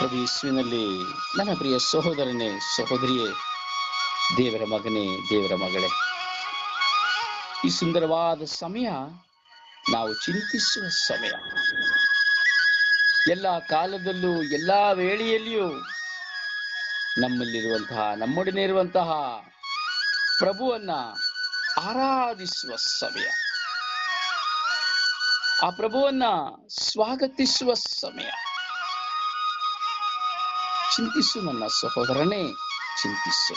ಪ್ರಭು ನನ್ನ ಪ್ರಿಯ ಸಹೋದರನೇ, ಸಹೋದರಿಯೇ, ದೇವರ ಮಗನೇ, ದೇವರ ಮಗಳೇ. ಈ ಸುಂದರವಾದ ಸಮಯ ನಾವು ಚಿಂತಿಸುವ ಸಮಯ. ಎಲ್ಲ ಕಾಲದಲ್ಲೂ, ಎಲ್ಲ ವೇಳೆಯಲ್ಲಿಯೂ ನಮ್ಮಲ್ಲಿರುವಂತಹ, ನಮ್ಮೊಡನೆ ಇರುವಂತಹ ಪ್ರಭುವನ್ನ ಆರಾಧಿಸುವ ಸಮಯ. ಆ ಪ್ರಭುವನ್ನ ಸ್ವಾಗತಿಸುವ ಸಮಯ. ಚಿಂತಿಸು ನನ್ನ ಸಹೋದರನೇ, ಚಿಂತಿಸು.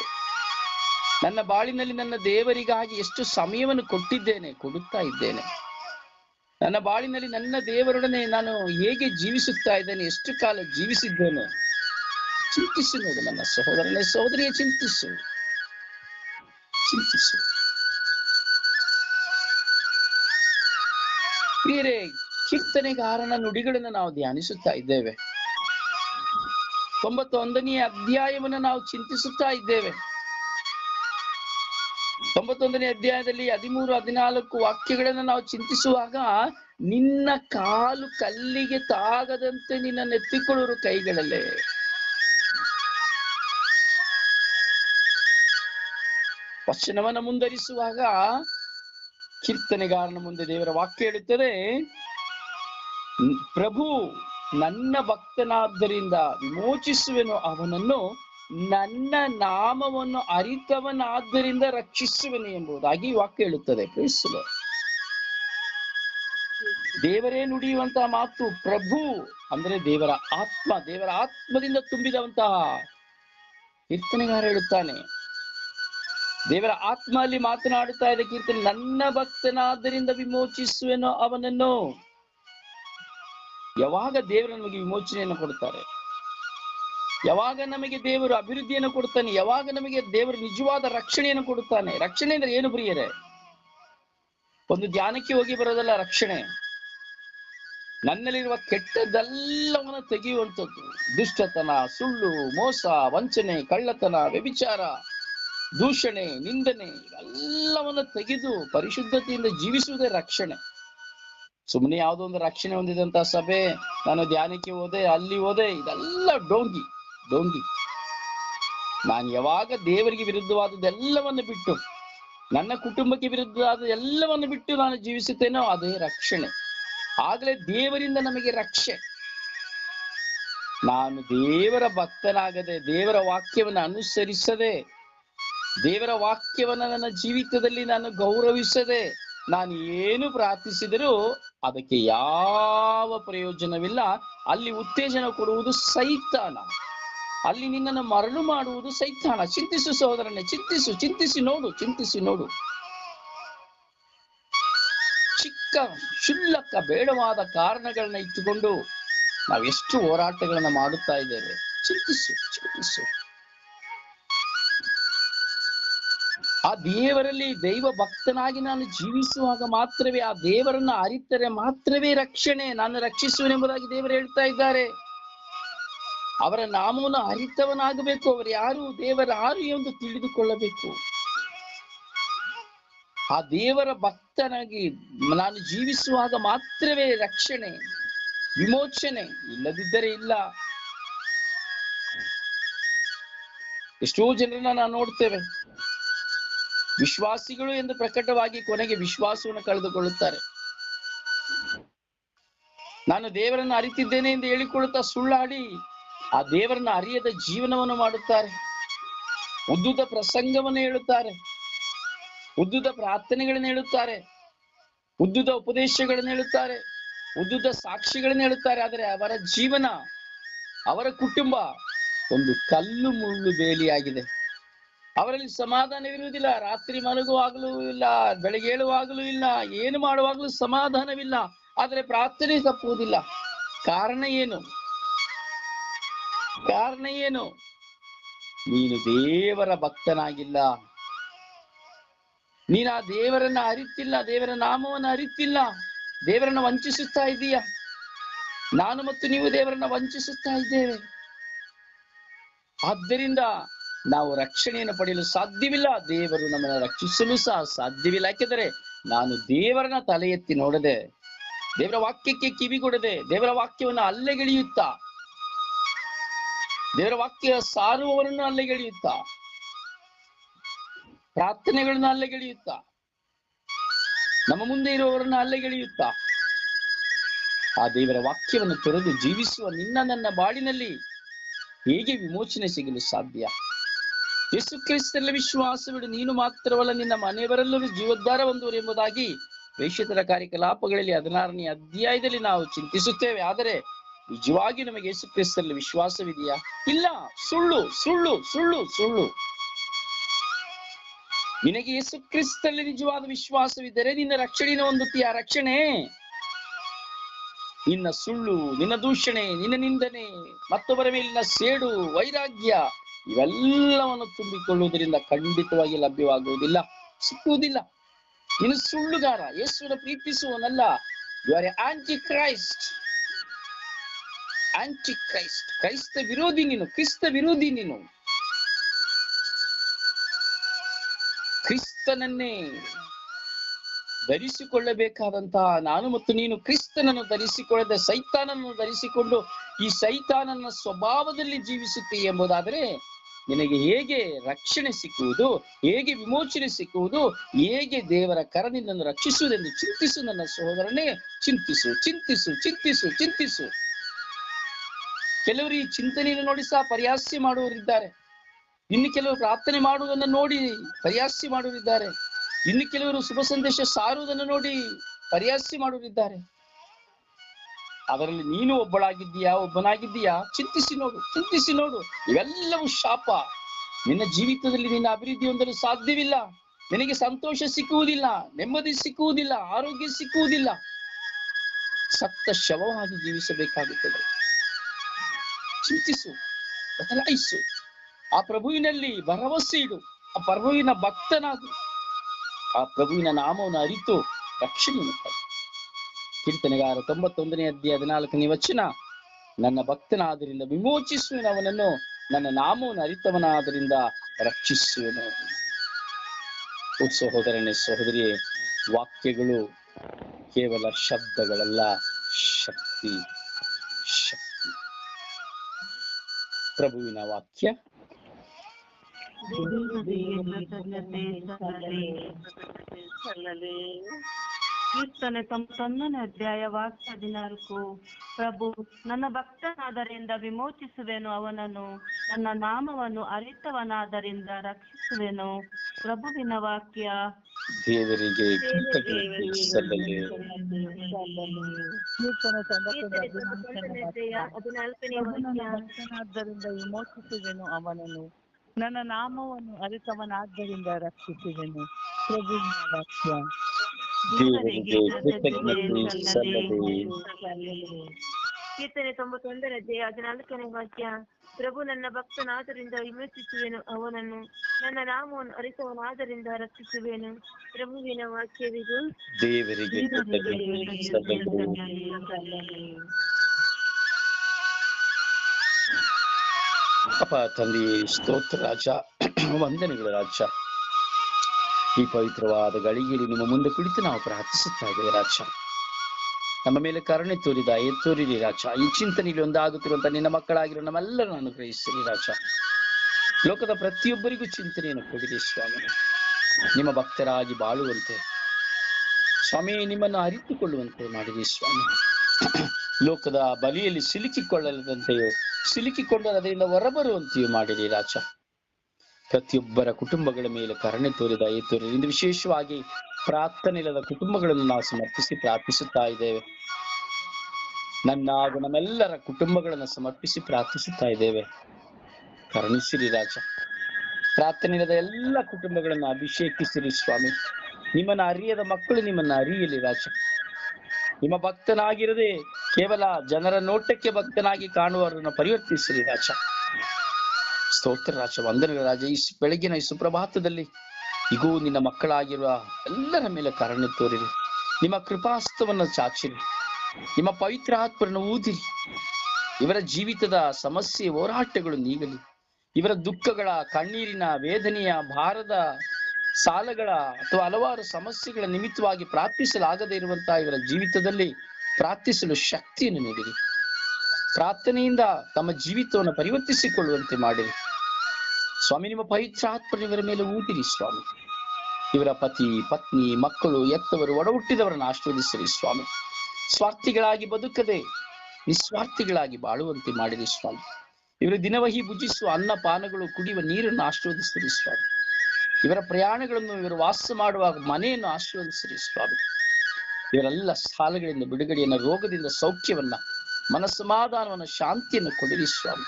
ನನ್ನ ಬಾಳಿನಲ್ಲಿ ನನ್ನ ದೇವರಿಗಾಗಿ ಎಷ್ಟು ಸಮಯವನ್ನು ಕೊಟ್ಟಿದ್ದೇನೆ, ಕೊಡುತ್ತಾ ಇದ್ದೇನೆ. ನನ್ನ ಬಾಳಿನಲ್ಲಿ ನನ್ನ ದೇವರೊಡನೆ ನಾನು ಹೇಗೆ ಜೀವಿಸುತ್ತಾ ಇದ್ದೇನೆ, ಎಷ್ಟು ಕಾಲ ಜೀವಿಸಿದ್ದೇನೆ. ಚಿಂತಿಸು ನೋಡು ನನ್ನ ಸಹೋದರನೇ, ಸಹೋದರಿಯ, ಚಿಂತಿಸು. ಚಿಂತಿಸು. ಪ್ರಿಯರೇ, ಕೀರ್ತನೆಗಾರನ ನುಡಿಗಳನ್ನು ನಾವು ಧ್ಯಾನಿಸುತ್ತಾ ಇದ್ದೇವೆ. ತೊಂಬತ್ತೊಂದನೆಯ ಅಧ್ಯಾಯವನ್ನು ನಾವು ಚಿಂತಿಸುತ್ತಾ ಇದ್ದೇವೆ. ತೊಂಬತ್ತೊಂದನೇ ಅಧ್ಯಾಯದಲ್ಲಿ ಹದಿಮೂರು, ಹದಿನಾಲ್ಕು ವಾಕ್ಯಗಳನ್ನು ನಾವು ಚಿಂತಿಸುವಾಗ, ನಿನ್ನ ಕಾಲು ಕಲ್ಲಿಗೆ ತಾಗದಂತೆ ನಿನ್ನ ನೆತ್ತಿಕೊಳ್ಳುವರು ಕೈಗಳಲ್ಲೇ. ವಚನವನ್ನು ಮುಂದರಿಸುವಾಗ ಕೀರ್ತನೆಗಾರನ ಮುಂದೆ ದೇವರ ವಾಕ್ಯ ಹೇಳುತ್ತದೆ, ಪ್ರಭು ನನ್ನ ಭಕ್ತನಾದ್ದರಿಂದ ವಿಮೋಚಿಸುವೆನು ಅವನನ್ನು. ನನ್ನ ನಾಮವನ್ನು ಅರಿತವನಾದ್ದರಿಂದ ರಕ್ಷಿಸುವೆನು ಎಂಬುದಾಗಿ ವಾಕ್ಯ ಹೇಳುತ್ತದೆ. The ದೇವರೇ ನುಡಿಯುವಂತಹ ಮಾತು ಪ್ರಭು ಅಂದ್ರೆ ದೇವರ ಆತ್ಮ, ದೇವರ ಆತ್ಮದಿಂದ ತುಂಬಿದವಂತಹ ಕೀರ್ತನೆಗಾರ ಹೇಳುತ್ತಾನೆ. ದೇವರ ಆತ್ಮ ಅಲ್ಲಿ ಮಾತನಾಡುತ್ತಾ ಇದೆ ಕೀರ್ತನೆ, ನನ್ನ ಭಕ್ತನಾದ್ದರಿಂದ ವಿಮೋಚಿಸುವೆನೋ ಅವನನ್ನು. ಯಾವಾಗ ದೇವರು ನಮಗೆ ವಿಮೋಚನೆಯನ್ನು ಕೊಡ್ತಾರೆ? ಯಾವಾಗ ನಮಗೆ ದೇವರು ಅಭಿವೃದ್ಧಿಯನ್ನು ಕೊಡ್ತಾನೆ? ಯಾವಾಗ ನಮಗೆ ದೇವರು ನಿಜವಾದ ರಕ್ಷಣೆಯನ್ನು ಕೊಡುತ್ತಾನೆ? ರಕ್ಷಣೆ ಅಂದ್ರೆ ಏನು ಪ್ರಿಯರೇ? ಒಂದು ಧ್ಯಾನಕ್ಕೆ ಹೋಗಿ ಬರೋದಲ್ಲ ರಕ್ಷಣೆ. ನನ್ನಲ್ಲಿರುವ ಕೆಟ್ಟದೆಲ್ಲವನ್ನು ತೆಗೆಯುವಂಥದ್ದು. ದುಷ್ಟತನ, ಸುಳ್ಳು, ಮೋಸ, ವಂಚನೆ, ಕಳ್ಳತನ, ವ್ಯಭಿಚಾರ, ದೂಷಣೆ, ನಿಂದನೆ ಎಲ್ಲವನ್ನು ತೆಗೆದು ಪರಿಶುದ್ಧತೆಯಿಂದ ಜೀವಿಸುವುದೇ ರಕ್ಷಣೆ. ಸುಮ್ಮನೆ ಯಾವುದೋ ಒಂದು ರಕ್ಷಣೆ ಹೊಂದಿದಂತ ಸಭೆ. ನಾನು ಧ್ಯಾನಕ್ಕೆ ಹೋದೆ, ಅಲ್ಲಿ ಹೋದೆ, ಇದೆಲ್ಲ ಡೋಂಗಿ ಡೋಂಗಿ ನಾನು ಯಾವಾಗ ದೇವರಿಗೆ ವಿರುದ್ಧವಾದದ್ದೆಲ್ಲವನ್ನು ಬಿಟ್ಟು, ನನ್ನ ಕುಟುಂಬಕ್ಕೆ ವಿರುದ್ಧವಾದ ಎಲ್ಲವನ್ನು ಬಿಟ್ಟು ನಾನು ಜೀವಿಸುತ್ತೇನೋ ಅದೇ ರಕ್ಷಣೆ. ಆಗಲೇ ದೇವರಿಂದ ನಮಗೆ ರಕ್ಷೆ. ನಾನು ದೇವರ ಭಕ್ತನಾಗದೆ, ದೇವರ ವಾಕ್ಯವನ್ನು ಅನುಸರಿಸದೆ, ದೇವರ ವಾಕ್ಯವನ್ನು ನನ್ನ ಜೀವಿತದಲ್ಲಿ ನಾನು ಗೌರವಿಸದೆ ನಾನು ಏನು ಪ್ರಾರ್ಥಿಸಿದರೂ ಅದಕ್ಕೆ ಯಾವ ಪ್ರಯೋಜನವಿಲ್ಲ. ಅಲ್ಲಿ ಉತ್ತೇಜನ ಕೊಡುವುದು ಸೈತಾನ. ಅಲ್ಲಿ ನಿನ್ನನ್ನು ಮರಳು ಮಾಡುವುದು ಸೈತಾನ. ಚಿಂತಿಸು ಸಹೋದರನೇ, ಚಿಂತಿಸು, ಚಿಂತಿಸಿ ನೋಡು ಚಿಂತಿಸಿ ನೋಡು. ಚಿಕ್ಕ, ಕ್ಷುಲ್ಲಕ, ಬೇಡವಾದ ಕಾರಣಗಳನ್ನ ಇಟ್ಟುಕೊಂಡು ನಾವೆಷ್ಟು ಹೋರಾಟಗಳನ್ನ ಮಾಡುತ್ತಾ ಇದ್ದೇವೆ. ಚಿಂತಿಸು ಚಿಂತಿಸು. ಆ ದೇವರಲ್ಲಿ ದೈವ ಭಕ್ತನಾಗಿ ನಾನು ಜೀವಿಸುವಾಗ ಮಾತ್ರವೇ, ಆ ದೇವರನ್ನ ಅರಿತರೆ ಮಾತ್ರವೇ ರಕ್ಷಣೆ ನಾನು ರಕ್ಷಿಸುವನೆಂಬುದಾಗಿ ದೇವರು ಹೇಳ್ತಾ ಇದ್ದಾರೆ. ಅವರ ನಾಮವನ್ನು ಅರಿತವನಾಗಬೇಕು, ಅವರು ಯಾರು, ದೇವರ ಯಾರು ಎಂದು ತಿಳಿದುಕೊಳ್ಳಬೇಕು. ಆ ದೇವರ ಭಕ್ತನಾಗಿ ನಾನು ಜೀವಿಸುವಾಗ ಮಾತ್ರವೇ ರಕ್ಷಣೆ, ವಿಮೋಚನೆ ಇಲ್ಲದಿದ್ದರೆ ಇಲ್ಲ. ಎಷ್ಟೋ ಜನರನ್ನ ನಾವು ನೋಡ್ತೇವೆ. ವಿಶ್ವಾಸಿಗಳು ಎಂದು ಪ್ರಕಟವಾಗಿ ಕೊನೆಗೆ ವಿಶ್ವಾಸವನ್ನು ಕಳೆದುಕೊಳ್ಳುತ್ತಾರೆ. ನಾನು ದೇವರನ್ನು ಅರಿತಿದ್ದೇನೆ ಎಂದು ಹೇಳಿಕೊಳ್ಳುತ್ತಾ ಸುಳ್ಳಾಡಿ ಆ ದೇವರನ್ನ ಅರಿಯದ ಜೀವನವನ್ನು ಮಾಡುತ್ತಾರೆ. ಉದ್ದುದ ಪ್ರಸಂಗವನ್ನು ಹೇಳುತ್ತಾರೆ. ಉದ್ದುದ ಪ್ರಾರ್ಥನೆಗಳನ್ನು ಹೇಳುತ್ತಾರೆ. ಉದ್ದುದ ಉಪದೇಶಗಳನ್ನು ಹೇಳುತ್ತಾರೆ. ಉದ್ದುದ ಸಾಕ್ಷಿಗಳನ್ನು ಹೇಳುತ್ತಾರೆ. ಆದರೆ ಅವರ ಜೀವನ, ಅವರ ಕುಟುಂಬ ಒಂದು ಕಲ್ಲು ಮುಳ್ಳು ಬೇಲಿಯಾಗಿದೆ. ಅವರಲ್ಲಿ ಸಮಾಧಾನವಿರುವುದಿಲ್ಲ. ರಾತ್ರಿ ಮಲಗುವಾಗಲೂ ಇಲ್ಲ, ಬೆಳಗ್ಗೆ ಏಳುವಾಗಲೂ ಇಲ್ಲ, ಏನು ಮಾಡುವಾಗಲೂ ಸಮಾಧಾನವಿಲ್ಲ. ಆದರೆ ಪ್ರಾರ್ಥನೆ ತಪ್ಪುವುದಿಲ್ಲ. ಕಾರಣ ಏನು? ಕಾರಣ ಏನು? ನೀನು ದೇವರ ಭಕ್ತನಾಗಿಲ್ಲ. ನೀನು ದೇವರನ್ನ ಅರಿತಿಲ್ಲ, ದೇವರ ನಾಮವನ್ನು ಅರಿತಿಲ್ಲ. ದೇವರನ್ನ ವಂಚಿಸುತ್ತಾ ಇದೀಯ ನಾನು ಮತ್ತು ನೀವು ದೇವರನ್ನ ವಂಚಿಸುತ್ತಾ ಇದ್ದೇವೆ. ಆದ್ದರಿಂದ ನಾವು ರಕ್ಷಣೆಯನ್ನು ಪಡೆಯಲು ಸಾಧ್ಯವಿಲ್ಲ. ದೇವರು ನಮ್ಮನ್ನು ರಕ್ಷಿಸಲು ಸಹ ಸಾಧ್ಯವಿಲ್ಲ. ಯಾಕೆಂದರೆ ನಾನು ದೇವರನ್ನ ತಲೆ ಎತ್ತಿ ನೋಡದೆ, ದೇವರ ವಾಕ್ಯಕ್ಕೆ ಕಿವಿಗೊಡದೆ ದೇವರ ವಾಕ್ಯವನ್ನು ಅಲ್ಲೆಗೆಳೆಯುತ್ತಾ ದೇವರ ವಾಕ್ಯ ಸಾರುವವರನ್ನು ಅಲ್ಲೆಗೆಳೆಯುತ್ತಾ ಪ್ರಾರ್ಥನೆಗಳನ್ನು ಅಲ್ಲೆಗೆಳೆಯುತ್ತಾ ನಮ್ಮ ಮುಂದೆ ಇರುವವರನ್ನು ಅಲ್ಲೆಗೆಳೆಯುತ್ತಾ ಆ ದೇವರ ವಾಕ್ಯವನ್ನು ತೊರೆದು ಜೀವಿಸುವ ನಿನ್ನ ನನ್ನ ಬಾಳಿನಲ್ಲಿ ಹೇಗೆ ವಿಮೋಚನೆ ಸಿಗಲು ಸಾಧ್ಯ? ಯೇಸು ಕ್ರಿಸ್ತರಲ್ಲಿ ವಿಶ್ವಾಸವಿಡು, ನೀನು ಮಾತ್ರವಲ್ಲ, ನಿನ್ನ ಮನೆಯವರೆಲ್ಲರೂ ಜೀವೋದ್ಧಾರ ಹೊಂದುವರು ಎಂಬುದಾಗಿ ಪ್ರೇಷಿತರ ಕಾರ್ಯಕಲಾಪಗಳಲ್ಲಿ ಹದಿನಾರನೇ ಅಧ್ಯಾಯದಲ್ಲಿ ನಾವು ಚಿಂತಿಸುತ್ತೇವೆ. ಆದರೆ ನಿಜವಾಗಿ ನಮಗೆ ಯೇಸು ಕ್ರಿಸ್ತರಲ್ಲಿ ವಿಶ್ವಾಸವಿದೆಯಾ? ಇಲ್ಲ. ಸುಳ್ಳು ಸುಳ್ಳು ಸುಳ್ಳು ಸುಳ್ಳು. ನಿನಗೆ ಯೇಸು ಕ್ರಿಸ್ತಲ್ಲಿ ನಿಜವಾದ ವಿಶ್ವಾಸವಿದ್ದರೆ ನಿನ್ನ ರಕ್ಷಣೆಯನ್ನು ಹೊಂದುತ್ತೀಯ? ರಕ್ಷಣೆ. ನಿನ್ನ ಸುಳ್ಳು, ನಿನ್ನ ದೂಷಣೆ, ನಿನ್ನ ನಿಂದನೆ, ಮತ್ತೊಬ್ಬರ ಮೇಲಿನ ಸೇಡು, ವೈರಾಗ್ಯ ಇವೆಲ್ಲವನ್ನು ತುಂಬಿಕೊಳ್ಳುವುದರಿಂದ ಖಂಡಿತವಾಗಿ ಲಭ್ಯವಾಗುವುದಿಲ್ಲ, ಸಿಕ್ಕುವುದಿಲ್ಲ. ನೀನು ಸುಳ್ಳುಗಾರ ಯೇಸುವನ್ನು ಪ್ರೀತಿಸುವನಲ್ಲ you anti Christ anti Christ ಕ್ರೈಸ್ತ ವಿರೋಧಿ ನೀನು, ಕ್ರಿಸ್ತ ವಿರೋಧಿ ನೀನು. ಕ್ರಿಸ್ತನನ್ನೇ ಧರಿಸಿಕೊಳ್ಳಬೇಕಾದಂತಹ ನಾನು ಮತ್ತು ನೀನು ಕ್ರಿಸ್ತನನ್ನು ಧರಿಸಿಕೊಳ್ಳದೆ ಸೈತಾನನ್ನು ಧರಿಸಿಕೊಂಡು ಈ ಸೈತಾನನ ಸ್ವಭಾವದಲ್ಲಿ ಜೀವಿಸುತ್ತೀ ಎಂಬುದಾದರೆ ನಿನಗೆ ಹೇಗೆ ರಕ್ಷಣೆ ಸಿಕ್ಕುವುದು, ಹೇಗೆ ವಿಮೋಚನೆ ಸಿಕ್ಕುವುದು, ಹೇಗೆ ದೇವರ ಕರ ನಿನ್ನನ್ನು ರಕ್ಷಿಸುವುದೆಂದು ಚಿಂತಿಸು ನನ್ನ ಸಹೋದರನೇ, ಚಿಂತಿಸು ಚಿಂತಿಸು ಚಿಂತಿಸು ಚಿಂತಿಸು. ಕೆಲವರು ಈ ಚಿಂತನೆಯನ್ನು ನೋಡಿ ಸಹ ಪರ್ಯಾಸ್ಯ ಮಾಡುವವರಿದ್ದಾರೆ. ಇನ್ನು ಕೆಲವರು ಪ್ರಾರ್ಥನೆ ಮಾಡುವುದನ್ನು ನೋಡಿ ಪರ್ಯಾಸ್ಯ ಮಾಡುವರಿದ್ದಾರೆ ಇನ್ನು ಕೆಲವರು ಶುಭ ಸಂದೇಶ ಸಾರುವುದನ್ನು ನೋಡಿ ಪರ್ಯಾಸ್ಯ ಮಾಡುವರಿದ್ದಾರೆ ಅದರಲ್ಲಿ ನೀನು ಒಬ್ಬಳಾಗಿದ್ದೀಯಾ, ಒಬ್ಬನಾಗಿದ್ದೀಯಾ? ಚಿಂತಿಸಿ ನೋಡು ಚಿಂತಿಸಿ ನೋಡು. ಇವೆಲ್ಲವೂ ಶಾಪ. ನಿನ್ನ ಜೀವಿತದಲ್ಲಿ ನಿನ್ನ ಅಭಿವೃದ್ಧಿ ಹೊಂದಲು ಸಾಧ್ಯವಿಲ್ಲ. ನಿನಗೆ ಸಂತೋಷ ಸಿಕ್ಕುವುದಿಲ್ಲ, ನೆಮ್ಮದಿ ಸಿಕ್ಕುವುದಿಲ್ಲ, ಆರೋಗ್ಯ ಸಿಕ್ಕುವುದಿಲ್ಲ. ಸತ್ತ ಶವವಾಗಿ ಜೀವಿಸಬೇಕಾಗುತ್ತದೆ. ಚಿಂತಿಸು, ಬದಲಾಯಿಸು. ಆ ಪ್ರಭುವಿನಲ್ಲಿ ಭರವಸೆ ಇಡು. ಆ ಪ್ರಭುವಿನ ಭಕ್ತನಾಗು. ಆ ಪ್ರಭುವಿನ ನಾಮವನ್ನು ಅರಿತು ಪಡೆ ಕೀರ್ತನೆಗಾರ ತೊಂಬತ್ತೊಂದನೇ ಅಧ್ಯಾಯ ಹದಿನಾಲ್ಕನೇ ವಚನ. ನನ್ನ ಭಕ್ತನಾದರಿಂದ ವಿಮೋಚಿಸುವನು ನನ್ನ ನಾಮವನ್ನು ಅರಿತವನಾದರಿಂದ ರಕ್ಷಿಸುವನು. ಸಹೋದರನೇ, ಸಹೋದರಿಯೇ, ವಾಕ್ಯಗಳು ಕೇವಲ ಶಬ್ದಗಳಲ್ಲ, ಶಕ್ತಿ ಶಕ್ತಿ. ಪ್ರಭುವಿನ ವಾಕ್ಯ. ಕೀರ್ತನೆ ತೊಂಬತ್ತೊಂದನೇ ಅಧ್ಯಾಯ ವಾಕ್ಯ ಹದಿನಾಲ್ಕು. ಪ್ರಭು ನನ್ನ ಭಕ್ತನಾದರಿಂದ ವಿಮೋಚಿಸುವೆನು ಅವನನ್ನು ನನ್ನ ನಾಮವನ್ನು ಅರಿತವನಾದರಿಂದ ರಕ್ಷಿಸುವೆನು. ಪ್ರಭುವಿನ ವಾಕ್ಯ. ದೇವರಿಗೆ ಹದಿನಾಲ್ಕನೇ ವಿಮೋಚಿಸುವೆನು ಅವನನ್ನು ನನ್ನ ನಾಮವನ್ನು ಅರಿತವನಾದ್ದರಿಂದ ರಕ್ಷಿಸುವೆನು. ಪ್ರಭುವಿನ ವಾಕ್ಯ. ದೇವರಿಗೆ ಕೃತಜ್ಞತೆ ಕೀರ್ತನೆ ತೊಂಬತ್ತೊಂದರ ಅಧ್ಯಾಯ ಹದಿನಾಲ್ಕನೇ ವಾಕ್ಯ ಪ್ರಭು ನನ್ನ ಭಕ್ತನಾದರಿಂದ ವಿಮರ್ಶಿಸುವೆನು ಅವನನ್ನು ನನ್ನ ನಾಮವನ್ನು ಅರಿತವನಾದರಿಂದ ರಕ್ಷಿಸುವೆನು. ಪ್ರಭುವಿನ ವಾಕ್ಯವಿದು ದೇವರಿಗೆ ಅಪ್ಪ ತಂದೆ ಸ್ತೋತ್ರ ರಾಜ ವಂದನೆಗಳು ರಾಜ. ಈ ಪವಿತ್ರವಾದ ಗಳಿಗೆಯಲ್ಲಿ ನಿಮ್ಮ ಮುಂದೆ ಕುಳಿತು ನಾವು ಪ್ರಾರ್ಥಿಸುತ್ತಾ ಇದ್ದೇವೆ, ರಾಜ. ನಮ್ಮ ಮೇಲೆ ಕರುಣೆ ತೋರಿದ, ಎತ್ತೋರಿರಿ, ರಾಜ. ಈ ಚಿಂತನೆಯಲ್ಲಿ ಒಂದಾಗುತ್ತಿರುವಂತಹ ನಿನ್ನ ಮಕ್ಕಳಾಗಿರೋ ನಮ್ಮೆಲ್ಲರನ್ನು ಅನುಗ್ರಹಿಸಿರಿ, ರಾಜ. ಲೋಕದ ಪ್ರತಿಯೊಬ್ಬರಿಗೂ ಚಿಂತನೆಯನ್ನು ಕೊಡಿರಿ, ಸ್ವಾಮಿ. ನಿಮ್ಮ ಭಕ್ತರಾಗಿ ಬಾಳುವಂತೆ, ಸ್ವಾಮಿ, ನಿಮ್ಮನ್ನು ಅರಿತುಕೊಳ್ಳುವಂತೆ ಮಾಡಿರಿ, ಸ್ವಾಮಿ. ಲೋಕದ ಬಲಿಯಲ್ಲಿ ಸಿಲುಕಿಕೊಳ್ಳದಂತೆಯೋ ಸಿಲುಕಿಕೊಂಡು ಅದರಿಂದ ಹೊರಬರುವಂತೆಯೂ ಮಾಡಿರಿ, ರಾಜ. ಪ್ರತಿಯೊಬ್ಬರ ಕುಟುಂಬಗಳ ಮೇಲೆ ಕರುಣೆ ತೋರಿದ ಈ ತೋರಿ ಇಂದು ವಿಶೇಷವಾಗಿ ಪ್ರಾರ್ಥನೆ ಇಲ್ಲದ ಕುಟುಂಬಗಳನ್ನು ನಾವು ಸಮರ್ಪಿಸಿ ಪ್ರಾರ್ಥಿಸುತ್ತಾ ಇದ್ದೇವೆ. ನನ್ನ ಹಾಗೂ ನಮ್ಮೆಲ್ಲರ ಕುಟುಂಬಗಳನ್ನು ಸಮರ್ಪಿಸಿ ಪ್ರಾರ್ಥಿಸುತ್ತಾ ಇದ್ದೇವೆ. ಕರುಣಿಸಿರಿ ರಾಜ. ಪ್ರಾರ್ಥನೆ ಇಲ್ಲದ ಎಲ್ಲ ಕುಟುಂಬಗಳನ್ನು ಅಭಿಷೇಕಿಸಿರಿ ಸ್ವಾಮಿ. ನಿಮ್ಮನ್ನ ಅರಿಯದ ಮಕ್ಕಳು ನಿಮ್ಮನ್ನ ಅರಿಯಲಿ ರಾಜ. ನಿಮ್ಮ ಭಕ್ತನಾಗಿರದೆ ಕೇವಲ ಜನರ ನೋಟಕ್ಕೆ ಭಕ್ತನಾಗಿ ಕಾಣುವವರನ್ನು ಪರಿವರ್ತಿಸಿರಿ ರಾಜ. ಸ್ತೋತ್ರ ರಾಜ. ವಂದನೆಗಳ ರಾಜ. ಈ ಬೆಳಗಿನ ಈ ಸುಪ್ರಭಾತದಲ್ಲಿ ಇಗೂ, ನಿನ್ನ ಮಕ್ಕಳಾಗಿರುವ ಎಲ್ಲರ ಮೇಲೆ ಕಾರಣ ತೋರಿರಿ. ನಿಮ್ಮ ಕೃಪಾಸ್ತವನ್ನು ಚಾಚಿರಿ. ನಿಮ್ಮ ಪವಿತ್ರ ಆತ್ಮರನ್ನು ಊದಿರಿ. ಇವರ ಜೀವಿತದ ಸಮಸ್ಯೆ, ಹೋರಾಟಗಳು ನೀಗಲಿ. ಇವರ ದುಃಖಗಳ, ಕಣ್ಣೀರಿನ ವೇದನೆಯ ಭಾರದ ಸಾಲಗಳ ಅಥವಾ ಹಲವಾರು ಸಮಸ್ಯೆಗಳ ನಿಮಿತ್ತವಾಗಿ ಪ್ರಾರ್ಥಿಸಲಾಗದೇ ಇರುವಂತಹ ಇವರ ಜೀವಿತದಲ್ಲಿ ಪ್ರಾರ್ಥಿಸಲು ಶಕ್ತಿಯನ್ನು ನೀಡಿರಿ. ಪ್ರಾರ್ಥನೆಯಿಂದ ತಮ್ಮ ಜೀವಿತವನ್ನು ಪರಿವರ್ತಿಸಿಕೊಳ್ಳುವಂತೆ ಮಾಡಿರಿ. ಸ್ವಾಮಿ, ನಿಮ್ಮ ಪವಿತ್ರ ಇವರ ಮೇಲೆ ಊಟಿರಿ ಸ್ವಾಮಿ. ಇವರ ಪತಿ, ಪತ್ನಿ, ಮಕ್ಕಳು ಎತ್ತವರು ಒಡ ಹುಟ್ಟಿದವರನ್ನು ಆಶೀರ್ವದಿಸಿರಿ ಸ್ವಾಮಿ. ಸ್ವಾರ್ಥಿಗಳಾಗಿ ಬದುಕದೆ, ನಿಸ್ವಾರ್ಥಿಗಳಾಗಿ ಬಾಳುವಂತೆ ಮಾಡಿರಿ ಸ್ವಾಮಿ. ಇವರು ದಿನವಹಿ ಭುಜಿಸುವ ಅನ್ನ, ಪಾನಗಳು, ಕುಡಿಯುವ ನೀರನ್ನು ಆಶೀರ್ವದಿಸಿರಿ ಸ್ವಾಮಿ. ಇವರ ಪ್ರಯಾಣಗಳನ್ನು ಇವರು ವಾಸ ಮಾಡುವಾಗ ಮನೆಯನ್ನು ಆಶೀರ್ವದಿಸಿರಿ ಸ್ವಾಮಿ. ಇವರೆಲ್ಲ ಸಾಲಗಳಿಂದ, ಬಿಡುಗಡೆಯನ್ನ, ರೋಗದಿಂದ, ಸೌಖ್ಯವನ್ನ ಮನಸ್ಸಮಾಧಾನವನ್ನ ಶಾಂತಿಯನ್ನು ಕೊಡಿರಿ ಸ್ವಾಮಿ.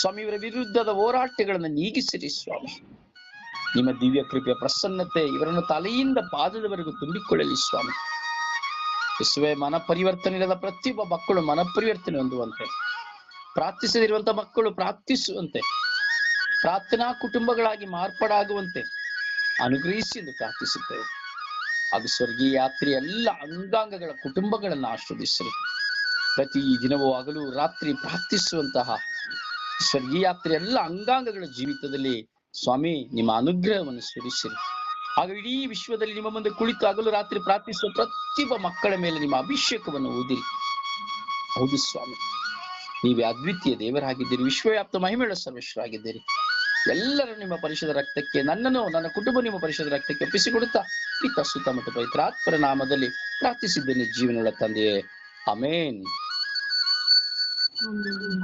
ಸ್ವಾಮಿ, ಇವರ ವಿರುದ್ಧದ ಹೋರಾಟಗಳನ್ನು ನೀಗಿಸಿರಿ ಸ್ವಾಮಿ. ನಿಮ್ಮ ದಿವ್ಯ ಕೃಪೆಯ ಪ್ರಸನ್ನತೆ ಇವರನ್ನು ತಲೆಯಿಂದ ಪಾದದವರೆಗೂ ತುಂಬಿಕೊಳ್ಳಲಿ ಸ್ವಾಮಿ. ಯಶುವೆ ಮನ ಪರಿವರ್ತನೆ ಇಲ್ಲದ ಪ್ರತಿಯೊಬ್ಬ ಮಕ್ಕಳು ಮನ ಪರಿವರ್ತನೆ ಹೊಂದುವಂತೆ ಪ್ರಾರ್ಥಿಸದಿರುವಂತಹ ಮಕ್ಕಳು ಪ್ರಾರ್ಥಿಸುವಂತೆ, ಪ್ರಾರ್ಥನಾ ಕುಟುಂಬಗಳಾಗಿ ಮಾರ್ಪಾಡಾಗುವಂತೆ ಅನುಗ್ರಹಿಸಿ ಎಂದು ಪ್ರಾರ್ಥಿಸುತ್ತೇವೆ. ಅದು ಸ್ವರ್ಗೀಯ ಯಾತ್ರೆಯ ಎಲ್ಲ ಅಂಗಾಂಗಗಳ ಕುಟುಂಬಗಳನ್ನು ಆಶ್ರದಿಸಿರಿ ಪ್ರತಿ ದಿನವೂ ಹಗಲು ರಾತ್ರಿ ಪ್ರಾರ್ಥಿಸುವಂತಹ ಸ್ವರ್ಗೀಯ ಯಾತ್ರೆ ಎಲ್ಲ ಅಂಗಾಂಗಗಳ ಜೀವಿತದಲ್ಲಿ ಸ್ವಾಮಿ, ನಿಮ್ಮ ಅನುಗ್ರಹವನ್ನು ಸುರಿಸಿರಿ. ಆಗ ಇಡೀ ವಿಶ್ವದಲ್ಲಿ ನಿಮ್ಮ ಮುಂದೆ ಕುಳಿತು ಹಗಲು ರಾತ್ರಿ ಪ್ರಾರ್ಥಿಸುವ ಪ್ರತಿಯೊಬ್ಬ ಮಕ್ಕಳ ಮೇಲೆ ನಿಮ್ಮ ಅಭಿಷೇಕವನ್ನು ಓದಿರಿ ಹೌದು ಸ್ವಾಮಿ, ನೀವೇ ಅದ್ವಿತೀಯ ದೇವರಾಗಿದ್ದೀರಿ, ವಿಶ್ವವ್ಯಾಪ್ತ ಮಹಿಮೇಳ ಸರ್ವೇಶ್ವರಾಗಿದ್ದೀರಿ. ಎಲ್ಲರೂ ನಿಮ್ಮ ಪರಿಷದ ರಕ್ತಕ್ಕೆ, ನನ್ನನ್ನು, ನನ್ನ ಕುಟುಂಬ ನಿಮ್ಮ ಪರಿಷದ ರಕ್ತಕ್ಕೆ ಒಪ್ಪಿಸಿಕೊಡುತ್ತಾ, ಪಿತ, ಸುತ್ತಮುತ್ತ ಪವಿತ್ರಾತ್ಮರ ನಾಮದಲ್ಲಿ ಪ್ರಾರ್ಥಿಸಿದ್ದೇನೆ ಜೀವನಗಳ ತಂದೆಯೇ. Amen. Amen.